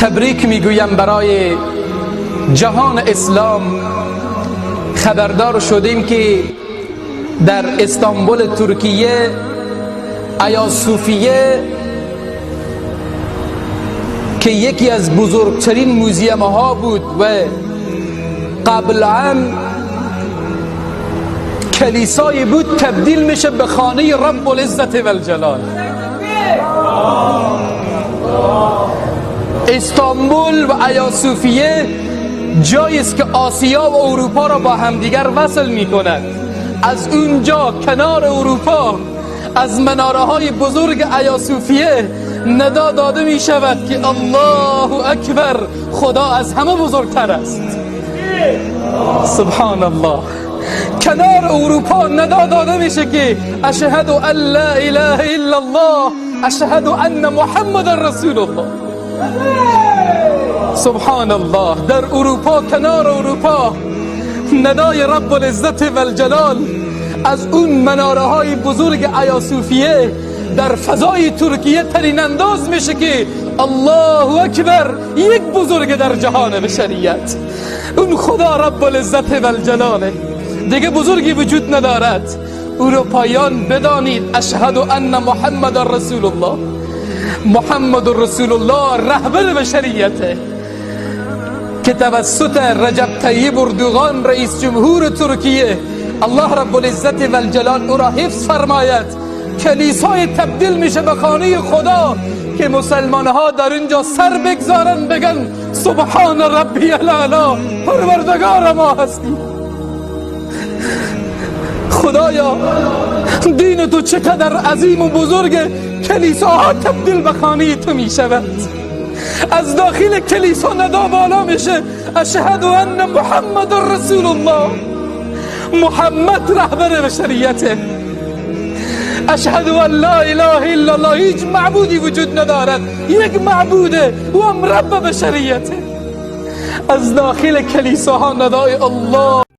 تبریک می‌گویم برای جهان اسلام. خبردار شدیم که در استانبول ترکیه ایا صوفیه که یکی از بزرگترین موزیم ها بود و قبلا کلیسای بود تبدیل میشه به خانه رب العزت و الجلال. استانبول و ایاسوفیه جایی است که آسیا و اروپا را با همدیگر وصل می کند از اونجا کنار اروپا از مناره های بزرگ ایاسوفیه ندا داده می شود که الله اکبر خدا از همه بزرگتر است. سبحان الله کنار اروپا ندا داده میشه که اشهد ان لا اله الا الله اشهد ان محمد رسول الله. سبحان الله در اروپا کنار اروپا. ندای رب العزت و الجلال از اون مناره های بزرگ ایاسوفیه در فضای ترکیه ترین انداز میشه که الله اکبر یک بزرگ در جهان بشریت. اون خدا رب العزت و الجلاله. دیگه بزرگی وجود ندارد. اروپایان بدانید اشهد ان محمد رسول الله. محمد رسول الله رهبر بشریته که توسط رجب طیب اردوغان رئیس جمهور ترکیه الله رب العزت و الجلال او را حفظ فرماید کلیسای تبدیل میشه به خانه خدا که مسلمان ها در اینجا سر بگذارن بگن سبحان ربی الالا پروردگار ما هستی خدایا تو چقدر عظیم و بزرگ کلیساها تبدیل به خانه تو می شود. از داخل کلیسا ندا بالا میشه. اشهد ان محمد رسول الله. محمد رهبر بشریته اشهد ان لا اله الا الله. هیچ معبودی وجود ندارد. یک معبوده و هم رب بشریته از داخل کلیساها ندای الله.